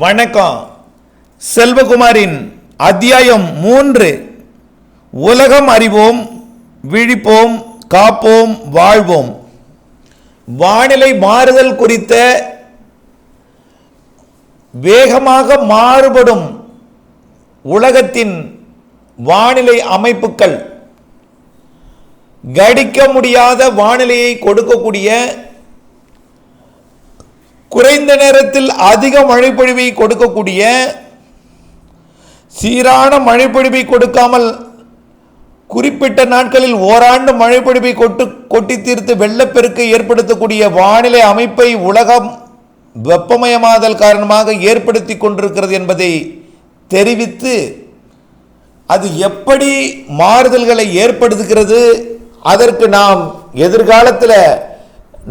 வணக்கம். செல்வகுமாரின் அத்தியாயம் மூன்று. உலகம் அறிவோம் விழிப்போம் காப்போம் வாழ்வோம். வானிலை மாறுதல் குறித்த வேகமாக மாறுபடும் உலகத்தின் வானிலை அமைப்புகள். கடிக்க முடியாத வானிலையை கொடுக்கக்கூடிய குறைந்த நேரத்தில் அதிக மழைப்பொழிவை கொடுக்கக்கூடிய சீரான மழைப்பொழிவை கொடுக்காமல் குறிப்பிட்ட நாட்களில் ஓராண்டு மழைப்பொழிவை கொட்டு கொட்டி தீர்த்து வெள்ளப்பெருக்கை ஏற்படுத்தக்கூடிய வானிலை அமைப்பை உலகம் வெப்பமயமாதல் காரணமாக ஏற்படுத்தி கொண்டிருக்கிறது என்பதை தெரிவித்து அது எப்படி மாறுதல்களை ஏற்படுத்துகிறது அதற்கு நாம் எதிர்காலத்தில்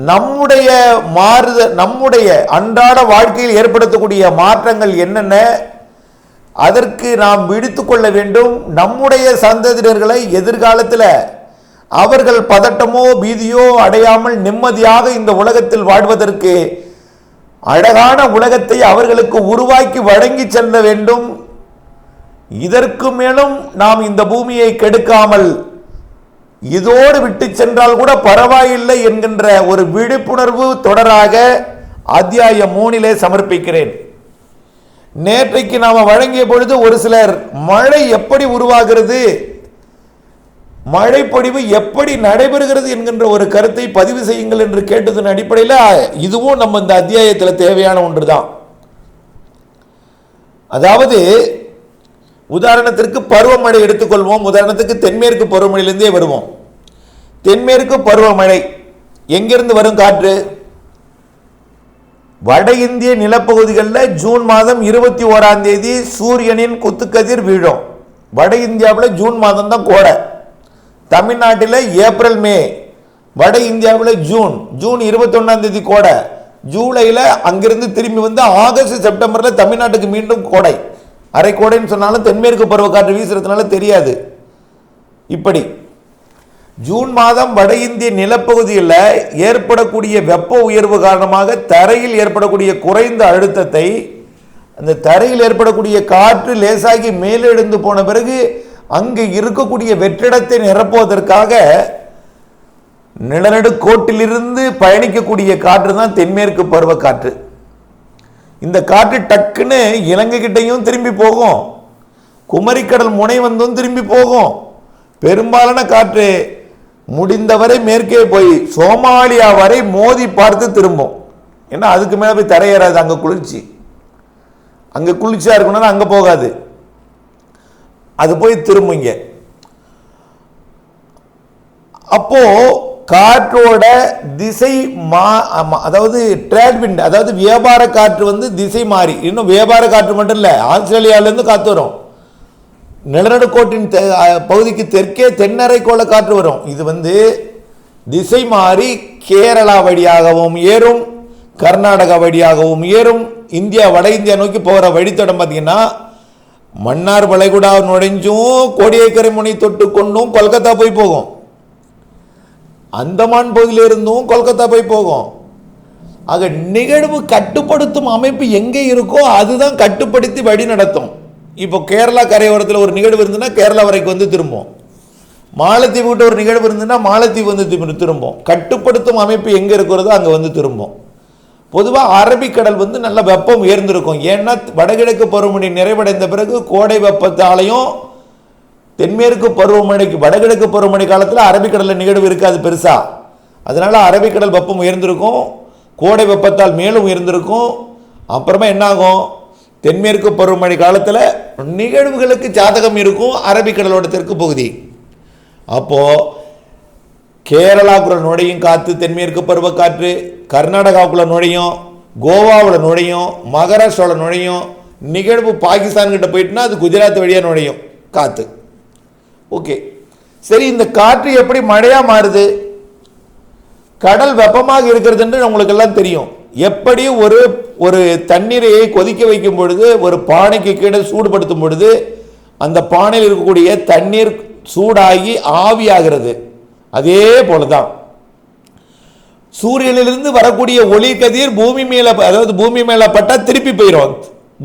நம்முடைய மாறுத நம்முடைய அன்றாட வாழ்க்கையில் ஏற்படுத்தக்கூடிய மாற்றங்கள் என்னென்ன? அதற்கு நாம் விடுத்து கொள்ள வேண்டும். நம்முடைய சந்ததியினர்களை எதிர்காலத்தில் அவர்கள் பதட்டமோ பீதியோ அடையாமல் நிம்மதியாக இந்த உலகத்தில் வாழ்வதற்கு அழகான உலகத்தை அவர்களுக்கு உருவாக்கி வழங்கி செல்ல வேண்டும். இதற்கு மேலும் நாம் இந்த பூமியை கெடுக்காமல் இதோடு விட்டு சென்றால் கூட பரவாயில்லை என்கின்ற ஒரு விழிப்புணர்வு தொடராக அத்தியாயம் மூணிலே சமர்ப்பிக்கிறேன். நேற்றைக்கு நாம் வழங்கிய பொழுது ஒரு சிலர் மழை எப்படி உருவாகிறது? மழைப்பொழிவு எப்படி நடைபெறுகிறது? என்கின்ற ஒரு கருத்தை பதிவு செய்யுங்கள் என்று கேட்டதன் அடிப்படையில் இதுவும் நம்ம இந்த அத்தியாயத்தில் தேவையான ஒன்று தான் அதாவது உதாரணத்திற்கு பருவமழை எடுத்துக்கொள்வோம். உதாரணத்துக்கு தென்மேற்கு பருவமழையிலிருந்தே வருவோம். தென்மேற்கு பருவமழை எங்கிருந்து வரும் காற்று? வட இந்திய நிலப்பகுதிகளில் ஜூன் மாதம் இருபத்தி ஓராம் தேதி சூரியனின் குத்துக்கதிர் வீழும். வட இந்தியாவில் ஜூன் மாதம் தான் கோடை. தமிழ்நாட்டில் ஏப்ரல் மே. வட இந்தியாவில் ஜூன். ஜூன் இருபத்தொன்னாம் தேதி கோடை. ஜூலையில் அங்கிருந்து திரும்பி வந்து ஆகஸ்ட் செப்டம்பரில் தமிழ்நாட்டுக்கு மீண்டும் கோடை. அரைக்கோடைன்னு சொன்னாலும் தென்மேற்கு பருவக்காற்று வீசுறதுனால தெரியாது. இப்படி ஜூன் மாதம் வட இந்திய நிலப்பகுதியில் ஏற்படக்கூடிய வெப்ப உயர்வு காரணமாக தரையில் ஏற்படக்கூடிய குறைந்த அழுத்தத்தை அந்த தரையில் ஏற்படக்கூடிய காற்று லேசாகி மேலெழுந்து போன பிறகு அங்கு இருக்கக்கூடிய வெற்றிடத்தை நிரப்புவதற்காக நிலநடுக்கோட்டிலிருந்து பயணிக்கக்கூடிய காற்று தான் தென்மேற்கு பருவக்காற்று. இந்த காற்று டக்குன்னு இலங்கைக்கிட்டையும் திரும்பி போகும். குமரிக்கடல் முனை வந்தும் திரும்பி போகும். பெரும்பாலான காற்று முடிந்தவரை மேற்கே போய் சோமாலியா வரை மோதி பார்த்து திரும்பும். ஏன்னா அதுக்கு மேலே போய் தரையேறாது அங்கே குளிர்ச்சி. அங்கே குளிர்ச்சியாக இருக்கணும்னா அங்கே போகாது. அது போய் திரும்புங்க அப்போது காற்றோட திசை மா அதாவது ட்ரேட் விண்ட் அதாவது வியாபார காற்று வந்து திசை மாறி. இன்னும் வியாபார காற்று மட்டும் இல்லை ஆஸ்திரேலியாவிலேருந்து காற்று வரும். நிலநடுக்கோட்டின் தெ- பகுதிக்கு தெற்கே தென்னரைக்கோள காற்று வரும். இது வந்து திசை மாறி கேரளா வழியாகவும் ஏறும் கர்நாடகா வழியாகவும் ஏறும் இந்தியா வட இந்தியா நோக்கி போகிற வழித்தடம் பார்த்தீங்கன்னா மன்னார் வளைகுடா நுழைஞ்சும் கோடியக்கரை முனை தொட்டு கொண்டும் கொல்கத்தா போய் போகும். அந்தமான் பகுதியிலிருந்தும் கொல்கத்தா போய் போகும். ஆக நிகழ்வு கட்டுப்படுத்தும் அமைப்பு எங்கே இருக்கோ அதுதான் கட்டுப்படுத்தி வழி நடத்தும். இப்போ கேரளா கரையோரத்தில் ஒரு நிகழ்வு இருந்துன்னா கேரளா வரைக்கும் வந்து திரும்பும். மாலத்தீவு கிட்ட ஒரு நிகழ்வு இருந்ததுன்னா மாலத்தீவு வந்து திரும்ப- திரும்பும். கட்டுப்படுத்தும் அமைப்பு எங்கே இருக்கிறதோ அங்கே வந்து திரும்பும். பொதுவாக அரபிக்கடல் வந்து நல்ல வெப்பம் உயர்ந்திருக்கும். ஏன்னா வடகிழக்கு பருவமழை நிறைவடைந்த பிறகு கோடை வெப்பத்தாலையும் தென்மேற்கு பருவமழைக்கு வடகிழக்கு பருவமழை காலத்தில் அரபிக்கடலில் நிகழ்வு இருக்காது பெருசாக அதனால் அரபிக்கடல் வெப்பம் உயர்ந்திருக்கும் கோடை வெப்பத்தால் மேலும் உயர்ந்திருக்கும். அப்புறமா என்னாகும்? தென்மேற்கு பருவமழை காலத்தில் நிகழ்வுகளுக்கு ஜாதகம் இருக்கும் அரபிக்கடலோட தெற்கு பகுதி. அப்போ கேரளாக்குள்ள நுழையும் காற்று தென்மேற்கு பருவக்காற்று கர்நாடகாவுக்குள்ள நுழையும் கோவாவில் நுழையும் மகாராஷ்டிராவில் நுழையும் நிகழ்வு பாகிஸ்தான்கிட்ட போயிட்டுனா அது குஜராத் வழியாக நுழையும் காற்று ஓகே. சரி இந்த காற்று எப்படி மழையாக மாறுது? கடல் வெப்பமாக இருக்கிறதுன்னு உங்களுக்கு எல்லாம் தெரியும். எப்படி ஒரு ஒரு தண்ணீரை கொதிக்க வைக்கும் பொழுது ஒரு பானைக்கு கீழே சூடுபடுத்தும் பொழுது அந்த பானையில் இருக்கக்கூடிய தண்ணீர் சூடாகி ஆவியாகிறது. அதே போல தான் சூரியனிலிருந்து வரக்கூடிய ஒளி கதிர் பூமி மேல அதாவது பூமி மேல பட்டா திருப்பி போயிடும்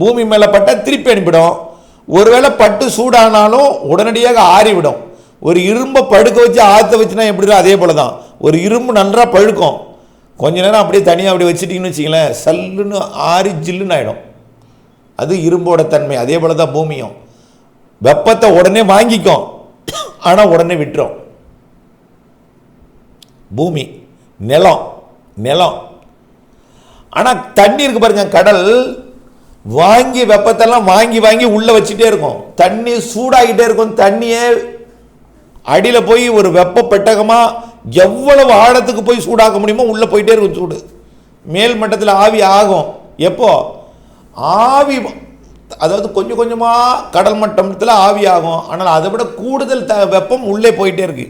பூமி மேலே பட்டால் திருப்பி அனுப்பிடும். ஒருவேளை பட்டு சூடானாலும் உடனடியாக ஆறிவிடும். ஒரு இரும்பை படுக்க வச்சு ஆற்ற வச்சுனா எப்படி அதே போல தான். ஒரு இரும்பு நன்றாக பழுக்கும். கொஞ்ச நேரம் அப்படியே தனியாக அப்படி வச்சுட்டிங்கன்னு வச்சிங்களேன் சல்லுன்னு ஆறி ஜில்லுன்னு ஆகிடும் அது இரும்போட தன்மை. அதே போல தான் பூமியும். வெப்பத்தை உடனே வாங்கிக்கும். ஆனால் உடனே விட்டுரும். பூமி நிலம் நிலம். ஆனால் தண்ணி இருக்கு பாருங்க கடல் வாங்கி வெப்பத்தெல்லாம் வாங்கி வாங்கி உள்ளே வச்சுட்டே இருக்கும். தண்ணி சூடாகிட்டே இருக்கும். தண்ணியே அடியில் போய் ஒரு வெப்ப பெட்டகமாக எவ்வளவு ஆழத்துக்கு போய் சூடாக்க முடியுமோ உள்ளே போயிட்டே இருக்கும் சூடு. மேல் மட்டத்தில் ஆவி ஆகும். எப்போ? ஆவி அதாவது கொஞ்சம் கொஞ்சமாக கடல் மட்டத்தில் ஆவி ஆகும். ஆனால் அதை விட கூடுதல் த வெப்பம் உள்ளே போயிட்டே இருக்கு.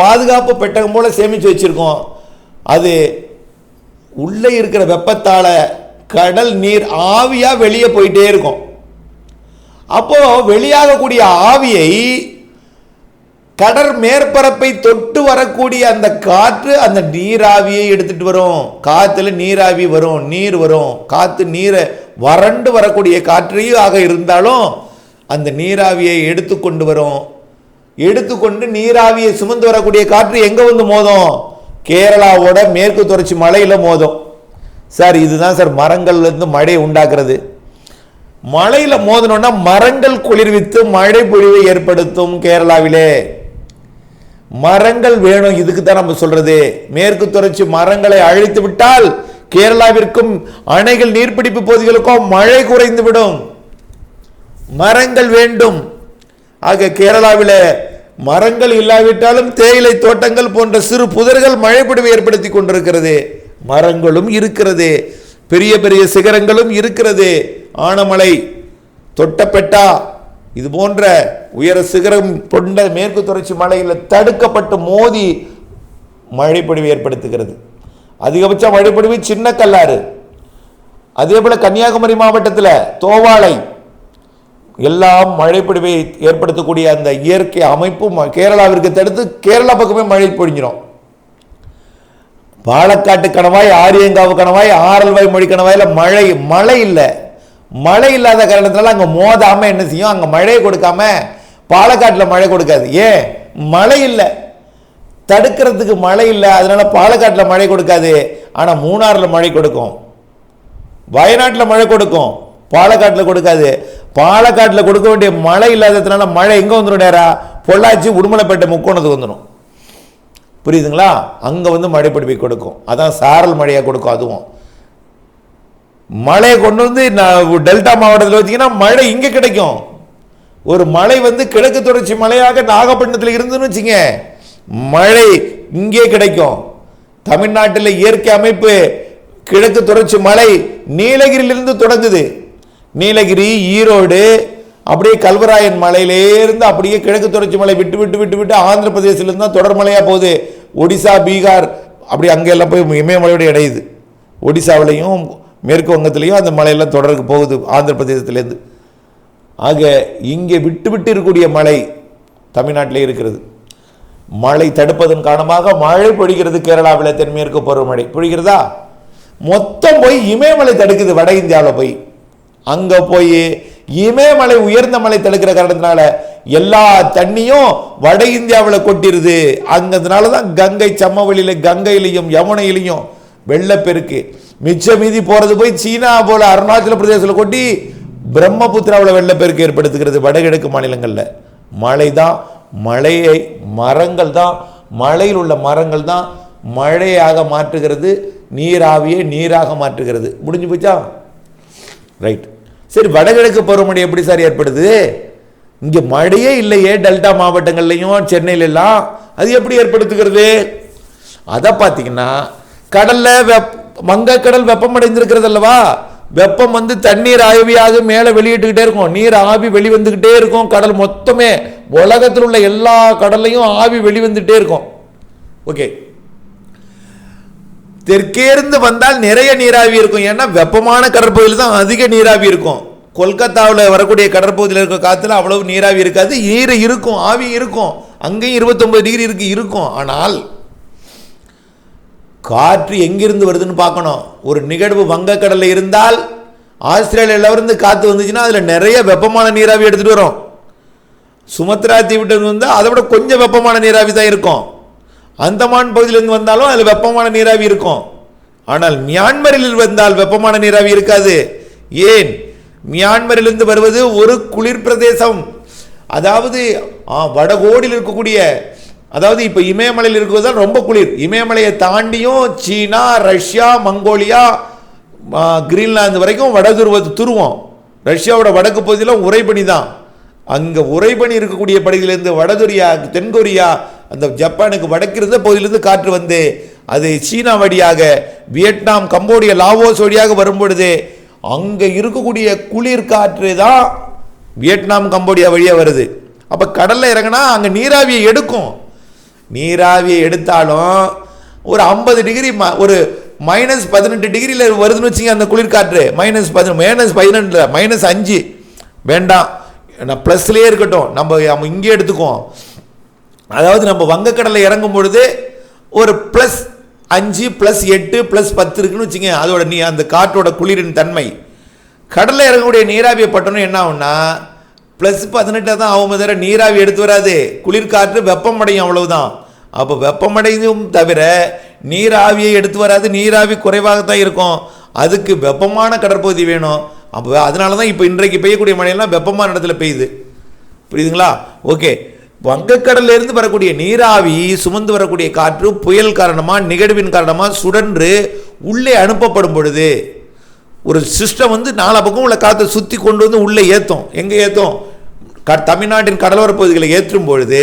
பாதுகாப்பு பெட்டகம் போல் சேமித்து வச்சுருக்கோம். அது உள்ளே இருக்கிற வெப்பத்தால் கடல் நீர் ஆவியாக வெளியே போயிட்டே இருக்கும். அப்போ வெளியாகக்கூடிய ஆவியை கடற் மேற்பரப்பை தொட்டு வரக்கூடிய அந்த காற்று அந்த நீராவியை எடுத்துட்டு வரும். காற்றுல நீராவி வரும் நீர் வரும். காற்று நீரை வறண்டு வரக்கூடிய காற்றையும் ஆக இருந்தாலும் அந்த நீராவியை எடுத்துக்கொண்டு வரும். எடுத்துக்கொண்டு நீராவியை சுமந்து வரக்கூடிய காற்று எங்க வந்து மோதும்? கேரளாவோட மேற்கு தொடர்ச்சி மலையில மோதும். சார் இதுதான் சார் மரங்கள்லேருந்து மழை உண்டாக்குறது. மழையில் மோதணும்னா மரங்கள் குளிர்வித்து மழை பொழிவை ஏற்படுத்தும் கேரளாவிலே. மரங்கள் வேணும் இதுக்கு தான் நம்ம சொல்றது. மேற்கு தொடர்ச்சி மரங்களை அழித்து விட்டால் கேரளாவிற்கும் அணைகள் நீர்பிடிப்பு பகுதிகளுக்கும் மழை குறைந்து விடும் மரங்கள் வேண்டும். ஆக கேரளாவில் மரங்கள் இல்லாவிட்டாலும் தேயிலை தோட்டங்கள் போன்ற சிறு புதர்கள் மழைப்பொழிவை ஏற்படுத்தி கொண்டிருக்கிறது. மரங்களும் இருக்கிறது. பெரிய பெரிய சிகரங்களும் இருக்கிறது. ஆனமலை தொட்டப்பெட்டா இது போன்ற உயர சிகரம் கொண்ட மேற்கு தொடர்ச்சி மலையில் தடுக்கப்பட்டு மோதி மழைப்பொழிவு ஏற்படுத்துகிறது. அதிகபட்ச மழைப்பொழிவு சின்ன கல்லாறு அதே போல கன்னியாகுமரி மாவட்டத்தில் தோவாளை எல்லாம் மழைப்பொழிவை ஏற்படுத்தக்கூடிய அந்த இயற்கை அமைப்பும் கேரளாவிற்கு தடுத்து கேரளா பக்கமே மழை பொழிஞ்சிடும் பாலக்காட்டு கணவாய் ஆரியங்காவு கணவாய் ஆரல்வாய் மொழி கணவாயில் மழை மழை இல்லை. மழை இல்லாத காரணத்தினால அங்கே மோதாமல் என்ன செய்யும்? அங்கே மழையை கொடுக்காம பாலக்காட்டில் மழை கொடுக்காது. ஏன்? மழை இல்லை. தடுக்கிறதுக்கு மழை இல்லை. அதனால பாலக்காட்டில் மழை கொடுக்காது. ஆனால் மூணாறில் மழை கொடுக்கும். வயநாட்டில் மழை கொடுக்கும். பாலக்காட்டில் கொடுக்காது. பாலக்காட்டில் கொடுக்க வேண்டிய மழை இல்லாததுனால மழை எங்கே வந்துடும் நேரா? பொள்ளாச்சி உடுமலைப்பேட்டை முக்கோணத்துக்கு வந்துடும் புரியுதுங்களா? அங்கே வந்து மழை பொழிவை கொடுக்கும். அதான் சாரல் மழையாக கொடுக்கும் அதுவும். மழையை கொண்டு வந்து நான் டெல்டா மாவட்டத்தில் வச்சிங்கன்னா மழை இங்கே கிடைக்கும். ஒரு மழை வந்து கிழக்கு தொடர்ச்சி மலையாக நாகப்பட்டினத்தில் இருந்துன்னு வச்சுங்க மழை இங்கே கிடைக்கும். தமிழ்நாட்டில் இயற்கை அமைப்பு கிழக்கு தொடர்ச்சி மலை நீலகிரியிலிருந்து தொடங்குது. நீலகிரி ஈரோடு அப்படியே கல்வராயன் மலையிலேருந்து அப்படியே கிழக்கு தொடர்ச்சி மலை விட்டு விட்டு விட்டு விட்டு ஆந்திர பிரதேசிலிருந்து தான் தொடர் மலையாக போகுது. ஒடிசா பீகார் அப்படி அங்கெல்லாம் போய் இமயமலையோட இடையுது ஒடிசாவிலையும் மேற்கு வங்கத்திலையும் அந்த மலையெல்லாம் தொடருக்கு போகுது ஆந்திர பிரதேசத்துலேருந்து ஆக இங்கே விட்டு விட்டு இருக்கக்கூடிய மழை தமிழ்நாட்டிலே இருக்கிறது. மழை தடுப்பதன் காரணமாக மழை பொழிகிறது கேரளாவில் தென்மேற்கு பருவமழை. பொழிகிறதா? மொத்தம் போய் இமயமலை தடுக்குது வட இந்தியாவில் போய். அங்கே போய் இமயமலை உயர்ந்த மலை தடுக்கிற காரணத்தினால எல்லா தண்ணியும் வட இந்தியாவில் கொட்டிருது. அங்கதுனால தான் கங்கை சம்மவெளியில கங்கையிலையும் யமுனையிலையும் வெள்ளப்பெருக்கு மிச்ச மீதி போறது போய் சீனா போல அருணாச்சல பிரதேசத்தில் கொட்டி பிரம்மபுத்திராவில் வெள்ளப்பெருக்கு ஏற்படுத்துகிறது வடகிழக்கு மாநிலங்களில். மழை தான் மழையை மரங்கள் தான் மலையில் உள்ள மரங்கள் தான் மழையாக மாற்றுகிறது நீராவியை நீராக மாற்றுகிறது. முடிஞ்சு போச்சா? ரைட். சரி வடகிழக்கு பருவமழை எப்படி சார் ஏற்படுது? இங்கே மழையே இல்லையே டெல்டா மாவட்டங்கள்லையும் சென்னையிலலாம் அது எப்படி ஏற்படுத்துகிறது? அதை பார்த்தீங்கன்னா கடலில் வெப் வங்கக்கடல் வெப்பமடைந்திருக்கிறது அல்லவா? வெப்பம் வந்து தண்ணீர் ஆவியாக மேலே வெளியிட்டுக்கிட்டே இருக்கும். நீர் ஆவி வெளிவந்துக்கிட்டே இருக்கும். கடல் மொத்தமே உலகத்தில் உள்ள எல்லா கடல்லையும் ஆவி வெளிவந்துட்டே இருக்கும். ஓகே. தெற்கேர்ந்து வந்தால் நிறைய நீராவி இருக்கும். ஏன்னா வெப்பமான கடற்பகுதியில் தான் அதிக நீராவி இருக்கும். கொல்கத்தாவில் வரக்கூடிய கடற்பகுதியில் இருக்க காற்றுல அவ்வளவு நீராவி இருக்காது. நீர் இருக்கும் ஆவி இருக்கும். அங்கேயும் இருபத்தொன்பது டிகிரி இருக்கு இருக்கும். ஆனால் காற்று எங்கிருந்து வருதுன்னு பார்க்கணும். ஒரு நிகழ்வு வங்கக்கடலில் இருந்தால் ஆஸ்திரேலியால இருந்து காற்று வந்துச்சுன்னா அதில் நிறைய வெப்பமான நீராவி எடுத்துகிட்டு வரும். சுமத்ரா தீவிட்டு வந்தால் அதை விட கொஞ்சம் வெப்பமான நீராவி தான் இருக்கும். அந்தமான் பகுதியிலிருந்து வந்தாலும் அதில் வெப்பமான நீராவி இருக்கும். ஆனால் மியான்மரில் வந்தால் வெப்பமான நீராவி இருக்காது. ஏன்? மியான்மரிலிருந்து வருவது ஒரு குளிர் பிரதேசம். அதாவது வடகோடியில் இருக்கக்கூடிய அதாவது இப்போ இமயமலையில் இருக்கிறது தான் ரொம்ப குளிர். இமயமலையை தாண்டியும் சீனா ரஷ்யா மங்கோலியா கிரீன்லாந்து வரைக்கும் வட துருவ துருவம். ரஷ்யாவோட வடக்கு பகுதியில் உறைபனி தான். அங்கே உறைபனி இருக்கக்கூடிய பகுதியிலேருந்து வடதுரியா தென்கொரியா அந்த ஜப்பானுக்கு வடக்கிருந்த பகுதியிலிருந்து காற்று வந்து. அது சீனா வழியாக வியட்நாம் கம்போடிய லாவோஸ் வழியாக வரும்பொழுது அங்கே இருக்கக்கூடிய குளிர் காற்று தான் வியட்நாம் கம்போடியா வழியாக வருது. அப்போ கடலில் இறங்கினா அங்கே நீராவியை எடுக்கும். நீராவியை எடுத்தாலும் ஒரு ஐம்பது டிகிரி ம- ஒரு மைனஸ் பதினெட்டு டிகிரியில் வருதுன்னு வச்சுங்க அந்த குளிர்காற்று மைனஸ் பதினெட்டு மைனஸ் பதினெட்டில் மைனஸ் அஞ்சு. வேண்டாம். நான் ப்ளஸ்லேயே இருக்கட்டும். நம்ம நம்ம இங்கே எடுத்துக்குவோம். அதாவது நம்ம வங்கக்கடலை இறங்கும் பொழுது ஒரு ப்ளஸ் அஞ்சு ப்ளஸ் எட்டு ப்ளஸ் பத்து இருக்குன்னு வச்சுங்க அதோட நீ அந்த காற்றோட குளிரின் தன்மை. கடலில் இறங்கக்கூடிய நீராவியை பட்டணும் என்ன ஆகும்னா ப்ளஸ் பதினெட்டாக தான் ஆகும் தவிர நீராவி எடுத்து வராது. குளிர்காற்று வெப்பமடையும் அவ்வளவுதான். அப்போ வெப்பமடையும் தவிர நீராவியை எடுத்து வராது. நீராவி குறைவாகத்தான் இருக்கும். அதுக்கு வெப்பமான கடற்பகுதி வேணும். அப்போ அதனால தான் இப்போ இன்றைக்கு பெய்யக்கூடிய மழையெல்லாம் வெப்பமான இடத்துல பெய்யுது. புரியுதுங்களா? ஓகே வங்கக்கடல்ல இருந்து வரக்கூடிய நீராவி சுமந்து வரக்கூடிய காற்று புயல் காரணமாக நிகழ்வின் காரணமாக சுடன்று உள்ளே அனுப்பப்படும் பொழுது ஒரு சிஸ்டம் வந்து நாலா பக்கம் உள்ள காற்றை சுற்றி கொண்டு வந்து உள்ளே ஏற்றும் எங்கே ஏற்றும் க தமிழ்நாட்டின் கடலோர பகுதிகளை ஏற்றும் பொழுது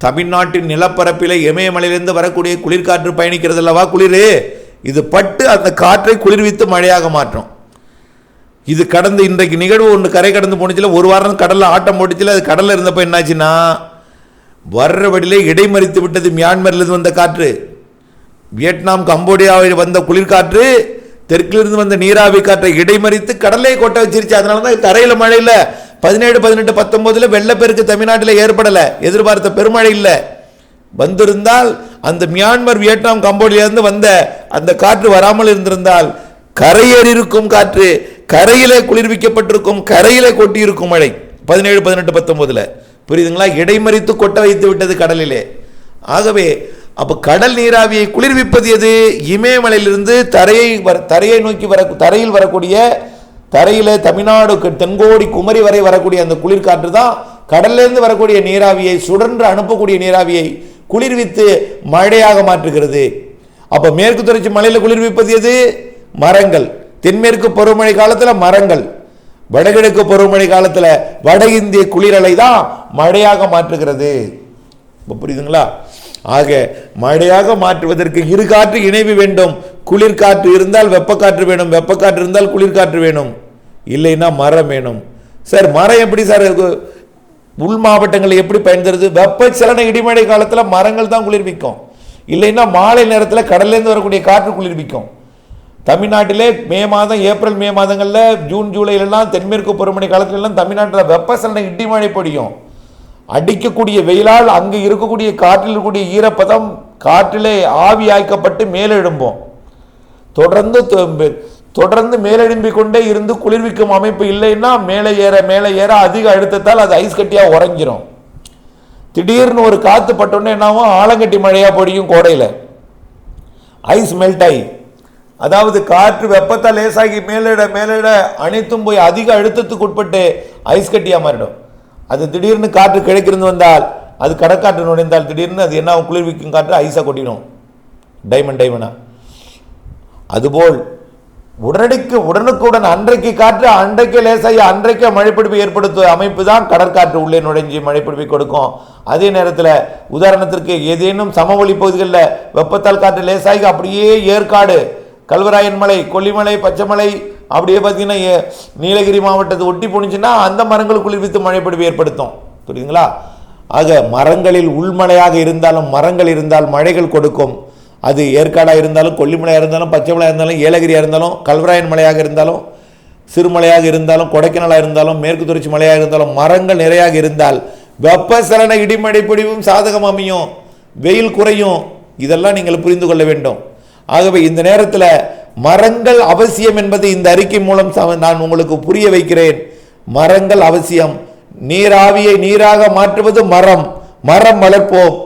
தமிழ்நாட்டின் நிலப்பரப்பில் இமயமலையிலிருந்து வரக்கூடிய குளிர்காற்று பயணிக்கிறது அல்லவா குளிர்? இது பட்டு அந்த காற்றை குளிர்வித்து மழையாக மாற்றும். இது கடந்து இன்றைக்கு நிகழ்வு ஒன்று கரை கடந்து போனுச்சுல ஒரு வாரம் கடலில் ஆட்டம் போட்டுச்சுல அது கடலில் இருந்தப்போ என்னாச்சுன்னா வர்ற வழியிலே இடைமறித்து விட்டது மியான்மரிலிருந்து வந்த காற்று. வியட்நாம் கம்போடியாவில் வந்த குளிர்காற்று தெற்கிலிருந்து வந்த நீராவி காற்றை இடைமறித்து கடலை கொட்ட வச்சிருச்சு. அதனால தான் தரையில் மழை இல்லை. பதினேழு பதினெட்டு பத்தொம்போதில் வெள்ளப்பெருக்கு தமிழ்நாட்டில் ஏற்படலை. எதிர்பார்த்த பெருமழை இல்லை. வந்திருந்தால் அந்த மியான்மர் வியட்நாம் கம்போடியாவிலிருந்து வந்த அந்த காற்று வராமல் இருந்திருந்தால் கரையேறி இருக்கும் காற்று கரையிலே குளிர்விக்கப்பட்டிருக்கும் கரையிலே கொட்டியிருக்கும் மழை. பதினேழு பதினெட்டு பத்தொம்போதில் புரியுதுங்களா? இடைமறித்து கொட்ட வைத்து விட்டது கடலிலே. ஆகவே அப்போ கடல் நீராவியை குளிர்விப்பது எது? இமயமலையிலிருந்து தரையை வர தரையை நோக்கி வர தரையில் வரக்கூடிய தரையில் தமிழ்நாடு தென்கோடி குமரி வரை வரக்கூடிய அந்த குளிர்காற்று தான் கடல்லேருந்து வரக்கூடிய நீராவியை சுடன்று அனுப்பக்கூடிய நீராவியை குளிர்வித்து மழையாக மாற்றுகிறது. அப்போ மேற்கு தொடர்ச்சி மலையில் குளிர்விப்பது எது? மரங்கள். தென்மேற்கு பருவமழை காலத்தில் மரங்கள். வடகிழக்கு பருவமழை காலத்தில் வட இந்திய குளிரலை தான் மழையாக மாற்றுகிறது. இப்போ புரியுதுங்களா? ஆக மழையாக மாற்றுவதற்கு இரு காற்று இணைவு வேண்டும். குளிர்காற்று இருந்தால் வெப்பக்காற்று வேணும். வெப்பக்காற்று இருந்தால் குளிர்காற்று வேணும். இல்லைன்னா மரம் வேணும். சார் மரம் எப்படி சார் உள் மாவட்டங்களில் எப்படி பயன்படுது வெப்பச்சலன இடிமழை காலத்தில் மரங்கள் தான் குளிர்விக்கும். இல்லைன்னா மாலை நேரத்தில் கடல்லேருந்து வரக்கூடிய காற்று குளிர்விக்கும். தமிழ்நாட்டிலே மே மாதம் ஏப்ரல் மே மாதங்களில் ஜூன் ஜூலைலலாம் தென்மேற்கு பருவமழை காலத்துலலாம் தமிழ்நாட்டில் வெப்பசலனை இட்டி இடிமழை பொடியும். அடிக்கக்கூடிய வெயிலால் அங்கே இருக்கக்கூடிய காற்றில் இருக்கக்கூடிய ஈரப்பதம் காற்றிலே ஆவியாய்க்கப்பட்டு மேலே எழும்போம் தொடர்ந்து தொ- தொடர்ந்து மேலெழும்பி கொண்டே இருந்து குளிர்விக்கும் அமைப்பு இல்லைன்னா மேலே ஏற மேலே ஏற அதிக அழுத்தத்தால் அது ஐஸ் கட்டியாக உறைஞ்சிரும் திடீர்னு ஒரு காற்று பட்டோன்னே என்னாகும்? ஆலங்கட்டி மழையாக பொடியும் கோடையில். ஐஸ் மெல்ட் ஆகி அதாவது காற்று வெப்பத்தால் லேசாகி மேலிட மேலிட அனைத்தும் போய் அதிக அழுத்தத்துக்கு உட்பட்டு ஐஸ் கட்டியா மாறிடும். அது திடீர்னு காற்று கிழக்கிருந்து வந்தால் அது கடற்காற்று நுழைந்தால் திடீர்னு அது என்ன குளிர்விக்கும் காற்று ஐஸாக கொட்டிடும். டைமண்ட் டைமண்டா அதுபோல் உடனடிக்கு உடனுக்குடன் அன்றைக்கு காற்று அன்றைக்கு லேசாகி அன்றைக்கு மழைப்பிடிப்பு ஏற்படுத்தும் அமைப்பு தான் கடற்காற்று உள்ளே நுழைஞ்சு மழைப்பிடிப்பை கொடுக்கும். அதே நேரத்தில் உதாரணத்திற்கு ஏதேனும் சமவெளி பகுதிகளில் வெப்பத்தால் காற்று லேசாகி அப்படியே ஏற்காடு கல்வராயன் மலை கொல்லிமலை பச்சைமலை அப்படியே பார்த்தீங்கன்னா ஏ- நீலகிரி மாவட்டத்தை ஒட்டி போணுச்சுன்னா அந்த மரங்கள் குளிர்வித்து மழைப்பொழிவு ஏற்படுத்தும். புரியுதுங்களா? ஆக மரங்களில் உள்மலையாக இருந்தாலும் மரங்கள் இருந்தால் மழைகள் கொடுக்கும். அது ஏற்காடாக இருந்தாலும் கொல்லிமலையாக இருந்தாலும் பச்சைமலையாக இருந்தாலும் ஏலகிரியாக இருந்தாலும் கல்வராயன் மலையாக இருந்தாலும் சிறுமலையாக இருந்தாலும் கொடைக்கானலாக இருந்தாலும் மேற்கு தொடர்ச்சி மலையாக இருந்தாலும் மரங்கள் நிறையாக இருந்தால் வெப்பசலன இடிமடை சாதகம் அமையும் வெயில் குறையும். இதெல்லாம் நீங்கள் புரிந்து கொள்ள வேண்டும். ஆகவே இந்த நேரத்தில் மரங்கள் அவசியம் என்பதை இந்த அறிக்கை மூலம் நான் உங்களுக்கு புரிய வைக்கிறேன். மரங்கள் அவசியம். நீராவியை நீராக மாற்றுவது மரம். மரம் வளர்ப்போம்.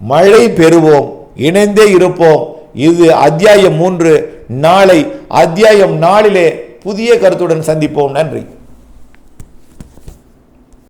மழை பெறுவோம். இணைந்தே இருப்போம். இது அத்தியாயம் மூன்று. நாளை அத்தியாயம் நாளிலே புதிய கருத்துடன் சந்திப்போம். நன்றி.